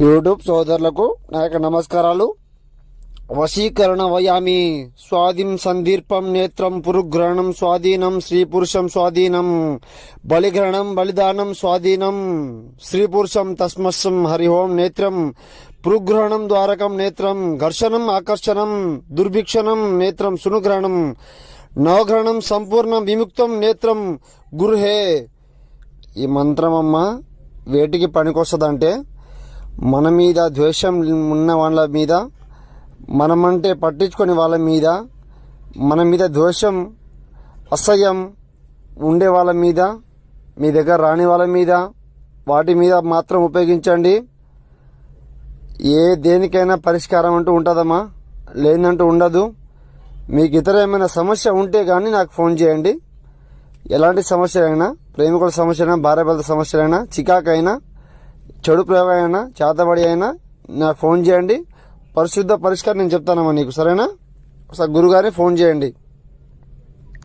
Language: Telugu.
యూట్యూబ్ సోదరులకు నా యొక్క నమస్కారాలు. వశీకరణ వయామి స్వాదిం సందీర్పం నేత్రం పురుగ్రహణం స్వాధీనం స్త్రీ పురుషం స్వాధీనం బలిగ్రహణం బలిదానం స్వాధీనం స్త్రీ పురుషం తస్మస్సం హరి నేత్రం పురుగ్రహణం ద్వారకం నేత్రం ఘర్షణం ఆకర్షణం దుర్భిక్షణం నేత్రం సునుగ్రహణం నవగ్రహణం సంపూర్ణ విముక్తం నేత్రం గురుహే. ఈ మంత్రం అమ్మ వేటికి పనికొస్తుందంటే మన మీద ద్వేషం ఉన్న వాళ్ళ మీద మనమంటే పట్టించుకొని వాళ్ళ మీద మన మీద ద్వేషం అసహ్యం ఉండే వాళ్ళ మీద మీ దగ్గర రాని వాళ్ళ మీద వాటి మీద మాత్రం ఉపయోగించండి. ఏ దేనికైనా పరిష్కారం అంటూ ఉంటుందమ్మా లేదంటూ ఉండదు. మీకు ఇతర ఏమైనా సమస్య ఉంటే కానీ నాకు ఫోన్ చేయండి. ఎలాంటి సమస్యలైనా ప్రేమికుల సమస్యలైనా భార్యాభర్తల సమస్యలైనా చికాకైనా చెడు ప్రయోగం అయినా చేతబడి అయినా నాకు ఫోన్ చేయండి. పరిశుద్ధ పరిష్కారం నేను చెప్తానమ్మా నీకు సరేనా? ఒకసారి గురుగారిని ఫోన్ చేయండి.